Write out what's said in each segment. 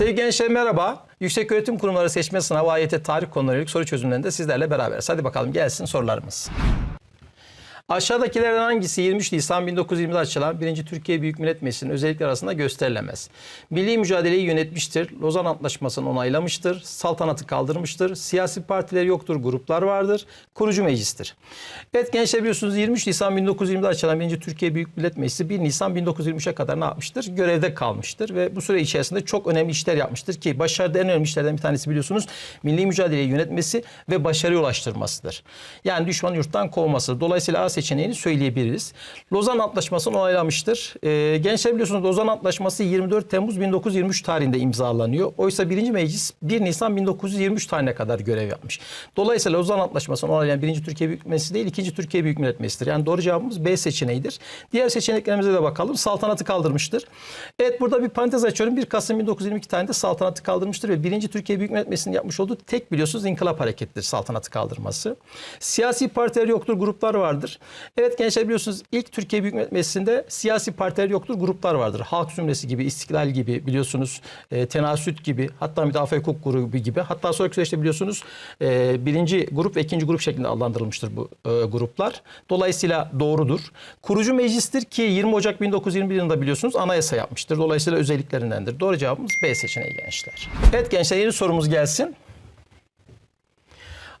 Sevgili gençler merhaba. Yüksek Öğretim Kurumları seçme sınavı AYT tarih konuları soru çözümlerinde sizlerle beraberiz. Hadi bakalım gelsin sorularımız. Aşağıdakilerden hangisi 23 Nisan 1920'de açılan 1. Türkiye Büyük Millet Meclisi'nin özellikleri arasında gösterilemez? Milli mücadeleyi yönetmiştir, Lozan Antlaşması'nı onaylamıştır, saltanatı kaldırmıştır, siyasi partiler yoktur, gruplar vardır, kurucu meclistir. Evet gençler biliyorsunuz 23 Nisan 1920'de açılan 1. Türkiye Büyük Millet Meclisi 1 Nisan 1923'e kadar ne yapmıştır? Görevde kalmıştır ve bu süre içerisinde çok önemli işler yapmıştır ki başarıda en önemli işlerden bir tanesi biliyorsunuz milli mücadeleyi yönetmesi ve başarıya ulaştırmasıdır. Yani düşman yurttan kovması. Dolayısıyla A seçeneğini söyleyebiliriz. Lozan Antlaşması'nı onaylamıştır. Ee, gençler biliyorsunuz Lozan Antlaşması 24 Temmuz 1923 tarihinde imzalanıyor. Oysa 1. Meclis 1 Nisan 1923 tarihine kadar görev yapmış. Dolayısıyla Lozan Antlaşması'nı onaylayan 1. Türkiye Büyük Meclisi değil 2. Türkiye Büyük Millet Meclisi'dir. Yani doğru cevabımız B seçeneğidir. Diğer seçeneklerimize de bakalım. Saltanatı kaldırmıştır. Evet burada bir parantez açıyorum. 1 Kasım 1922 tarihinde saltanatı kaldırmıştır ve 1. Türkiye Büyük Millet Meclisi'nin yapmış olduğu tek biliyorsunuz inkılap harekettir saltanatı kaldırması. Siyasi partiler yoktur, gruplar vardır. Evet gençler biliyorsunuz ilk Türkiye Büyük Millet Meclisi'nde siyasi partiler yoktur, gruplar vardır. Halk Zümresi gibi, İstiklal gibi biliyorsunuz, e, Tenasüt gibi, hatta Müdafaa Hukuk Grubu gibi. Hatta sonraki süreçte biliyorsunuz e, birinci grup ve ikinci grup şeklinde adlandırılmıştır bu e, gruplar. Dolayısıyla doğrudur. Kurucu meclistir ki 20 Ocak 1921 yılında biliyorsunuz anayasa yapmıştır. Dolayısıyla özelliklerindendir. Doğru cevabımız B seçeneği gençler. Evet gençler yeni sorumuz gelsin.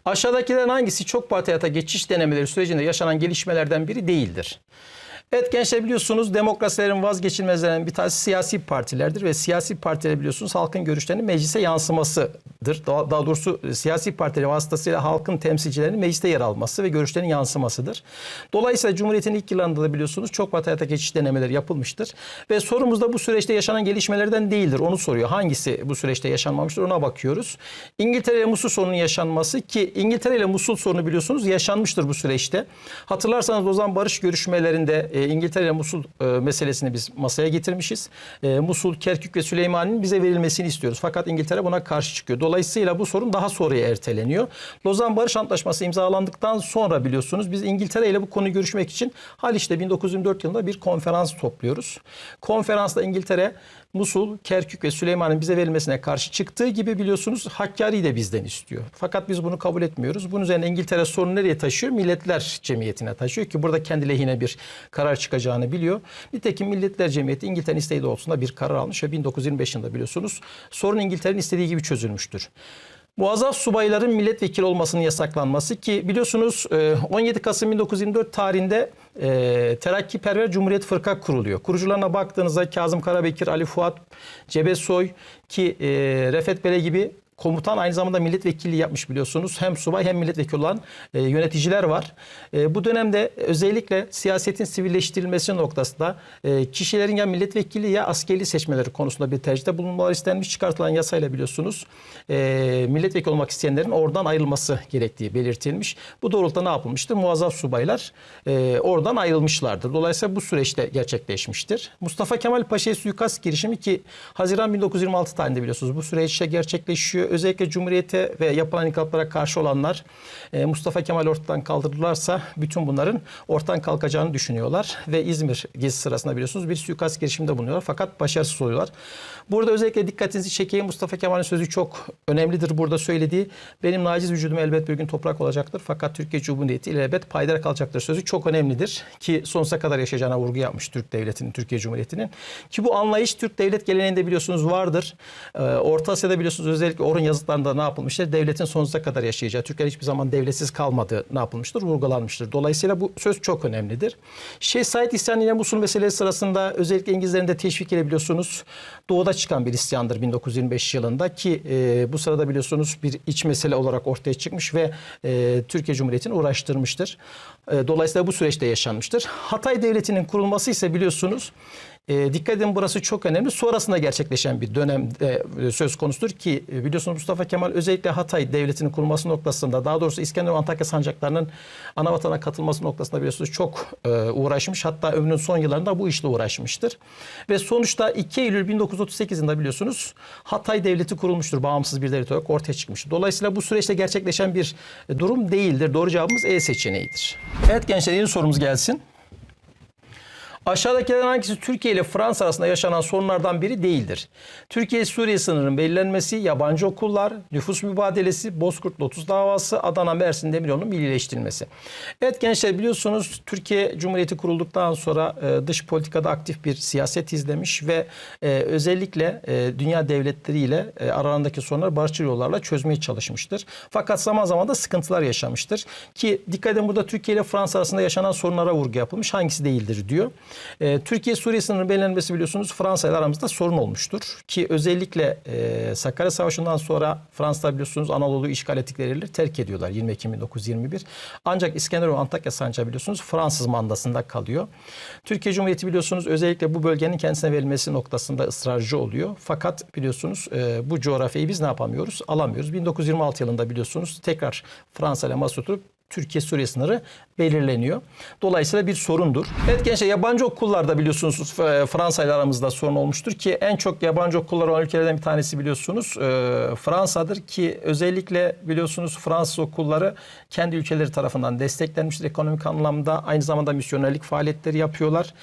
Aşağıdakilerin hangisi çok parti hayata geçiş denemeleri sürecinde yaşanan gelişmelerden biri değildir? Evet gençler biliyorsunuz demokrasilerin vazgeçilmezlerinden bir tanesi siyasi partilerdir ve siyasi partiler biliyorsunuz halkın görüşlerinin meclise yansımasıdır. Daha, daha doğrusu siyasi partiler vasıtasıyla halkın temsilcilerinin mecliste yer alması ve görüşlerin yansımasıdır. Dolayısıyla Cumhuriyet'in ilk yıllarında da biliyorsunuz çok parti hayata geçiş denemeleri yapılmıştır. Ve sorumuz da bu süreçte yaşanan gelişmelerden değildir. Onu soruyor. Hangisi bu süreçte yaşanmamıştır ona bakıyoruz. İngiltere ile Musul sorunun yaşanması ki İngiltere ile Musul sorunu biliyorsunuz yaşanmıştır bu süreçte. Hatırlarsanız o zaman barış görüşmelerinde e, İngiltere ile Musul e, meselesini biz masaya getirmişiz. E, Musul, Kerkük ve Süleymaniye'nin bize verilmesini istiyoruz. Fakat İngiltere buna karşı çıkıyor. Bu sorun daha sonraya erteleniyor. Lozan Barış Antlaşması imzalandıktan sonra biliyorsunuz biz İngiltere ile bu konuyu görüşmek için Haliç'te 1924 yılında bir konferans topluyoruz. Konferansta İngiltere Musul, Kerkük ve Süleyman'ın bize verilmesine karşı çıktığı gibi biliyorsunuz Hakkari'yi de bizden istiyor. Fakat biz bunu kabul etmiyoruz. Bunun üzerine İngiltere sorunu nereye taşıyor? Milletler Cemiyeti'ne taşıyor ki burada kendi lehine bir karar çıkacağını biliyor. Nitekim Milletler Cemiyeti İngiltere'nin isteği doğrultusunda bir karar almış ve 1925 yılında biliyorsunuz sorun İngiltere'nin istediği gibi çözülmüştür. Muazzaf subayların milletvekili olmasının yasaklanması ki biliyorsunuz e, 17 Kasım 1924 tarihinde e, Terakkiperver Cumhuriyet Fırka kuruluyor. Kurucularına baktığınızda Kazım Karabekir, Ali Fuat, Cebesoy ki e, Refet Bele gibi komutan aynı zamanda milletvekilliği yapmış biliyorsunuz. Hem subay hem milletvekili olan e, yöneticiler var. E, bu dönemde özellikle siyasetin sivilleştirilmesi noktasında e, kişilerin ya milletvekili ya askeri seçmeleri konusunda bir tercihte bulunmaları istenmiş. Çıkartılan yasayla biliyorsunuz e, milletvekili olmak isteyenlerin oradan ayrılması gerektiği belirtilmiş. Bu doğrultuda ne yapılmıştır? Muazzaf subaylar e, oradan ayrılmışlardır. Dolayısıyla bu süreçte gerçekleşmiştir. Mustafa Kemal Paşa'ya suikast girişimi ki Haziran 1926 tarihinde biliyorsunuz bu süreçte gerçekleşiyor özellikle Cumhuriyete ve yapılan inkılaplara karşı olanlar e, Mustafa Kemal ortadan kaldırırlarsa bütün bunların ortadan kalkacağını düşünüyorlar. Ve İzmir gezisi sırasında biliyorsunuz bir suikast girişiminde bulunuyorlar fakat başarısız oluyorlar. Burada özellikle dikkatinizi çekeyim Mustafa Kemal'in sözü çok önemlidir burada söylediği. Benim naciz vücudum elbet bir gün toprak olacaktır fakat Türkiye Cumhuriyeti ile elbet payidar kalacaktır sözü çok önemlidir. Ki sonsuza kadar yaşayacağına vurgu yapmış Türk Devleti'nin, Türkiye Cumhuriyeti'nin. Ki bu anlayış Türk devlet geleneğinde biliyorsunuz vardır. Ee, Orta Asya'da biliyorsunuz özellikle Orhun yazıtlarında ne yapılmıştır? Devletin sonsuza kadar yaşayacağı, Türkler hiçbir zaman devletsiz kalmadığı ne yapılmıştır? Vurgulanmıştır. Dolayısıyla bu söz çok önemlidir. Şeyh Said isyanı ile Musul meselesi sırasında özellikle İngilizlerin de teşvik ile biliyorsunuz doğuda çıkan bir isyandır 1925 yılında ki e, bu sırada biliyorsunuz bir iç mesele olarak ortaya çıkmış ve e, Türkiye Cumhuriyeti'ni uğraştırmıştır. E, dolayısıyla bu süreçte yaşanmıştır. Hatay Devleti'nin kurulması ise biliyorsunuz e, dikkat edin burası çok önemli. Sonrasında gerçekleşen bir dönemde e, söz konusudur ki e, biliyorsunuz Mustafa Kemal özellikle Hatay Devleti'nin kurulması noktasında daha doğrusu İskenderun Antakya sancaklarının ana vatana katılması noktasında biliyorsunuz çok e, uğraşmış. Hatta ömrünün son yıllarında bu işle uğraşmıştır. Ve sonuçta 2 Eylül 1938 yılında biliyorsunuz Hatay Devleti kurulmuştur. Bağımsız bir devlet olarak ortaya çıkmıştır. Dolayısıyla bu süreçte gerçekleşen bir durum değildir. Doğru cevabımız E seçeneğidir. Evet gençler yeni sorumuz gelsin. Aşağıdakilerden hangisi Türkiye ile Fransa arasında yaşanan sorunlardan biri değildir? Türkiye-Suriye sınırının belirlenmesi, yabancı okullar, nüfus mübadelesi, Bozkurt Lotus davası, Adana Mersin Demiryolu'nun millileştirilmesi. Evet gençler biliyorsunuz Türkiye Cumhuriyeti kurulduktan sonra e, dış politikada aktif bir siyaset izlemiş ve e, özellikle e, dünya devletleriyle e, aralarındaki sorunları barışçıl yollarla çözmeye çalışmıştır. Fakat zaman zaman da sıkıntılar yaşamıştır. Ki dikkat edin burada Türkiye ile Fransa arasında yaşanan sorunlara vurgu yapılmış. Hangisi değildir diyor. E, Türkiye-Suriye sınırının belirlenmesi biliyorsunuz Fransa ile aramızda sorun olmuştur. Ki özellikle e, Sakarya Savaşı'ndan sonra Fransa biliyorsunuz Anadolu'yu işgal ettikleriyle terk ediyorlar 20 Ekim 1921. Ancak İskenderun Antakya Sancağı biliyorsunuz Fransız mandasında kalıyor. Türkiye Cumhuriyeti biliyorsunuz özellikle bu bölgenin kendisine verilmesi noktasında ısrarcı oluyor. Fakat biliyorsunuz e, bu coğrafyayı biz ne yapamıyoruz? Alamıyoruz. 1926 yılında biliyorsunuz tekrar Fransa ile masa oturup Türkiye-Suriye sınırı belirleniyor. Dolayısıyla bir sorundur. Evet gençler yabancı okullarda biliyorsunuz e, Fransa ile aramızda sorun olmuştur ki en çok yabancı okullar olan ülkelerden bir tanesi biliyorsunuz e, Fransa'dır ki özellikle biliyorsunuz Fransız okulları kendi ülkeleri tarafından desteklenmiştir ekonomik anlamda aynı zamanda misyonerlik faaliyetleri yapıyorlar.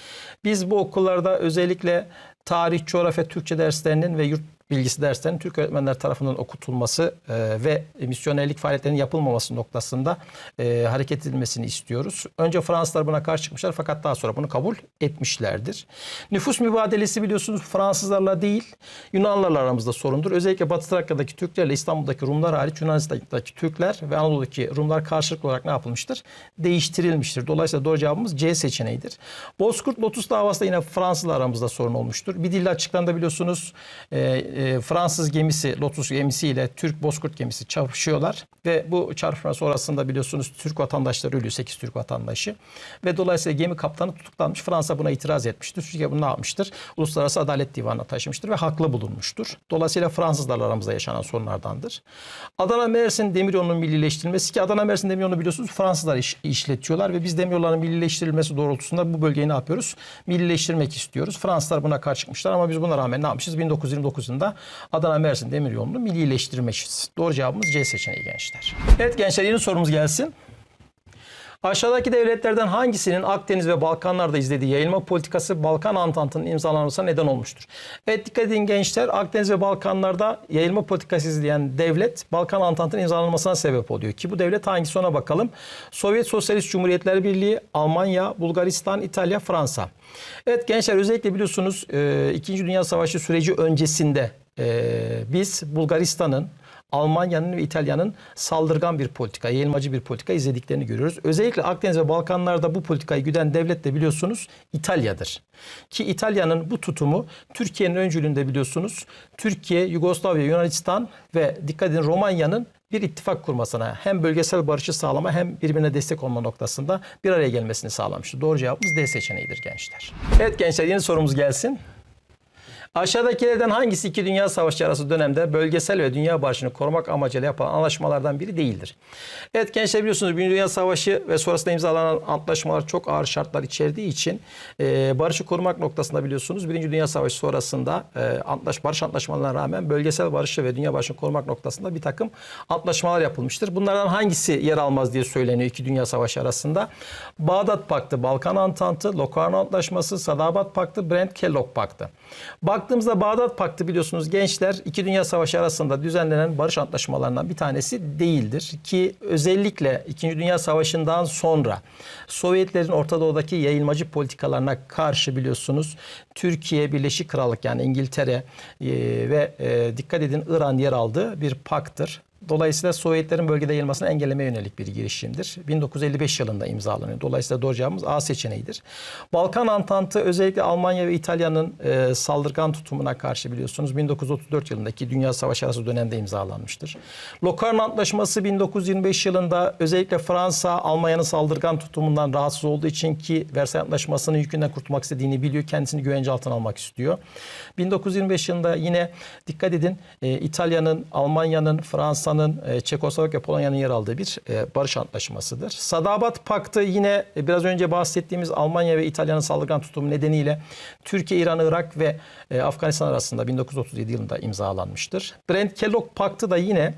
Biz bu okullarda özellikle tarih, coğrafya, Türkçe derslerinin ve yurt bilgisi derslerinin Türk öğretmenler tarafından okutulması e, ve misyonerlik faaliyetlerinin yapılmaması noktasında e, hareket edilmesini istiyoruz. Önce Fransızlar buna karşı çıkmışlar fakat daha sonra bunu kabul etmişlerdir. Nüfus mübadelesi biliyorsunuz Fransızlarla değil Yunanlarla aramızda sorundur. Özellikle Batı Trakya'daki Türklerle İstanbul'daki Rumlar hariç Yunanistan'daki Türkler ve Anadolu'daki Rumlar karşılıklı olarak ne yapılmıştır? Değiştirilmiştir. Dolayısıyla doğru cevabımız C seçeneğidir. Bozkurt Lotus davası da yine Fransızla aramızda sorun olmuştur. Bir dille açıklarında biliyorsunuz e, e, Fransız gemisi Lotus gemisi ile Türk Bozkurt gemisi çarpışıyorlar ve bu çarpışma sonrasında biliyorsunuz Türk vatandaşları ölüyor 8 Türk vatandaşı ve dolayısıyla gemi kaptanı tutuklanmış. Fransa buna itiraz etmiştir. Türkiye bunu ne yapmıştır? Uluslararası Adalet Divanı'na taşımıştır ve haklı bulunmuştur. Dolayısıyla Fransızlarla aramızda yaşanan sorunlardandır. Adana Mersin Demiryolu'nun millileştirilmesi ki Adana Mersin Demiryolu'nu biliyorsunuz Fransızlar iş, işletiyorlar ve biz demiryollarının millileştirilmesi doğrultusunda bu bölgeyi ne yapıyoruz? Millileştirmek istiyoruz. Fransızlar buna karşı çıkmışlar ama biz buna rağmen ne yapmışız? 1929 yılında Adana Mersin Demiryolu'nu millileştirmişiz. Doğru cevabımız C seçeneği gençler. Evet gençler yeni sorumuz gelsin. Aşağıdaki devletlerden hangisinin Akdeniz ve Balkanlarda izlediği yayılma politikası Balkan Antantı'nın imzalanmasına neden olmuştur? Evet dikkat edin gençler Akdeniz ve Balkanlarda yayılma politikası izleyen devlet Balkan Antantı'nın imzalanmasına sebep oluyor. Ki bu devlet hangisi ona bakalım. Sovyet Sosyalist Cumhuriyetler Birliği, Almanya, Bulgaristan, İtalya, Fransa. Evet gençler özellikle biliyorsunuz 2. Dünya Savaşı süreci öncesinde biz Bulgaristan'ın Almanya'nın ve İtalya'nın saldırgan bir politika, yayılmacı bir politika izlediklerini görüyoruz. Özellikle Akdeniz ve Balkanlarda bu politikayı güden devlet de biliyorsunuz İtalya'dır. Ki İtalya'nın bu tutumu Türkiye'nin öncülüğünde biliyorsunuz Türkiye, Yugoslavya, Yunanistan ve dikkat edin Romanya'nın bir ittifak kurmasına hem bölgesel barışı sağlama hem birbirine destek olma noktasında bir araya gelmesini sağlamıştır. Doğru cevabımız D seçeneğidir gençler. Evet gençler yeni sorumuz gelsin. Aşağıdakilerden hangisi iki dünya savaşı arası dönemde bölgesel ve dünya barışını korumak amacıyla yapılan anlaşmalardan biri değildir? Evet gençler biliyorsunuz Birinci Dünya Savaşı ve sonrasında imzalanan antlaşmalar çok ağır şartlar içerdiği için e, barışı korumak noktasında biliyorsunuz Birinci Dünya Savaşı sonrasında e, antlaş, barış antlaşmalarına rağmen bölgesel barışı ve dünya barışını korumak noktasında bir takım antlaşmalar yapılmıştır. Bunlardan hangisi yer almaz diye söyleniyor iki dünya savaşı arasında. Bağdat Paktı, Balkan Antantı, Locarno Antlaşması, Sadabat Paktı, Brent-Kellogg Paktı. Baktığımızda Bağdat Paktı biliyorsunuz gençler iki Dünya Savaşı arasında düzenlenen barış antlaşmalarından bir tanesi değildir. Ki özellikle İkinci Dünya Savaşı'ndan sonra Sovyetlerin Orta Doğu'daki yayılmacı politikalarına karşı biliyorsunuz Türkiye, Birleşik Krallık yani İngiltere e, ve e, dikkat edin İran yer aldığı bir paktır. Dolayısıyla Sovyetlerin bölgede yayılmasını engellemeye yönelik bir girişimdir. 1955 yılında imzalanıyor. Dolayısıyla doğru cevabımız A seçeneğidir. Balkan Antantı özellikle Almanya ve İtalya'nın e, saldırgan tutumuna karşı biliyorsunuz 1934 yılındaki Dünya Savaşı arası dönemde imzalanmıştır. Locarno Antlaşması 1925 yılında özellikle Fransa Almanya'nın saldırgan tutumundan rahatsız olduğu için ki Versay Antlaşması'nın yükünden kurtulmak istediğini biliyor. Kendisini güvence altına almak istiyor. 1925 yılında yine dikkat edin e, İtalya'nın, Almanya'nın, Fransa'nın Fransa'nın, e, Çekoslovakya, Polonya'nın yer aldığı bir e, barış antlaşmasıdır. Sadabat Paktı yine e, biraz önce bahsettiğimiz Almanya ve İtalya'nın saldırgan tutumu nedeniyle Türkiye, İran, Irak ve Afganistan arasında 1937 yılında imzalanmıştır. Brent-Kellogg Paktı da yine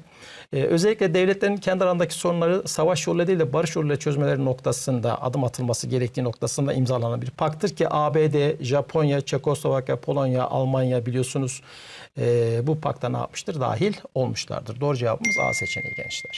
Ee, özellikle devletlerin kendi arasındaki sorunları savaş yoluyla değil de barış yoluyla çözmeleri noktasında adım atılması gerektiği noktasında imzalanan bir paktır ki ABD, Japonya, Çekoslovakya, Polonya, Almanya biliyorsunuz e, bu pakta ne yapmıştır? Dahil olmuşlardır. Doğru cevabımız A seçeneği gençler.